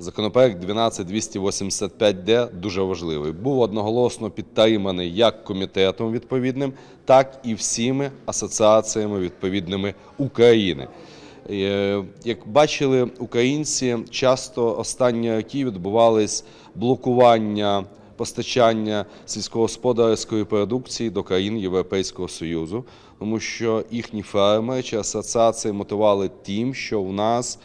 Законопроект 12285Д дуже важливий. Був одноголосно підтриманий як комітетом відповідним, так і всіми асоціаціями відповідними України. Е, Як бачили українці, часто останні роки відбувались блокування постачання сільськогосподарської продукції до країн Європейського Союзу, тому що їхні фермери чи асоціації мотивували тим, що в нас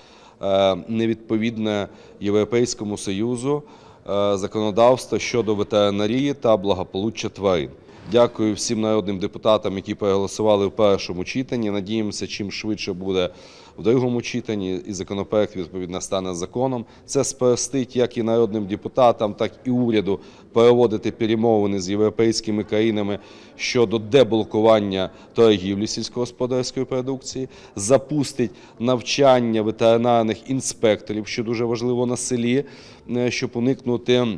невідповідне Європейському Союзу е, законодавство щодо ветеринарії та благополуччя тварин. Дякую всім народним депутатам, які проголосували в першому читанні. Надіємося, чим швидше буде в другому читанні, і законопроект відповідно стане законом. Це спростить як і народним депутатам, так і уряду проводити перемовини з європейськими країнами щодо деблокування торгівлі сільськогосподарської продукції, запустить навчання ветеринарних інспекторів, що дуже важливо на селі, е, щоб уникнути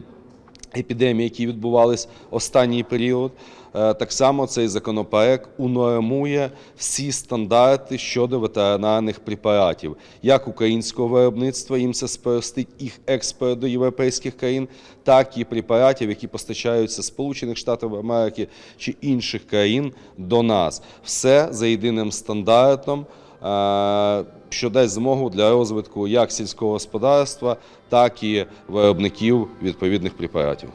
епідемії, які відбувались останній період. Е, Так само цей законопроект унормує всі стандарти щодо ветеринарних препаратів, як українського виробництва, їм це спростить їх експорт до європейських країн, так і препаратів, які постачаються Сполучених Штатів Америки чи інших країн до нас. Все за єдиним стандартом. Е, Що дасть змогу для розвитку як сільського господарства, так і виробників відповідних препаратів.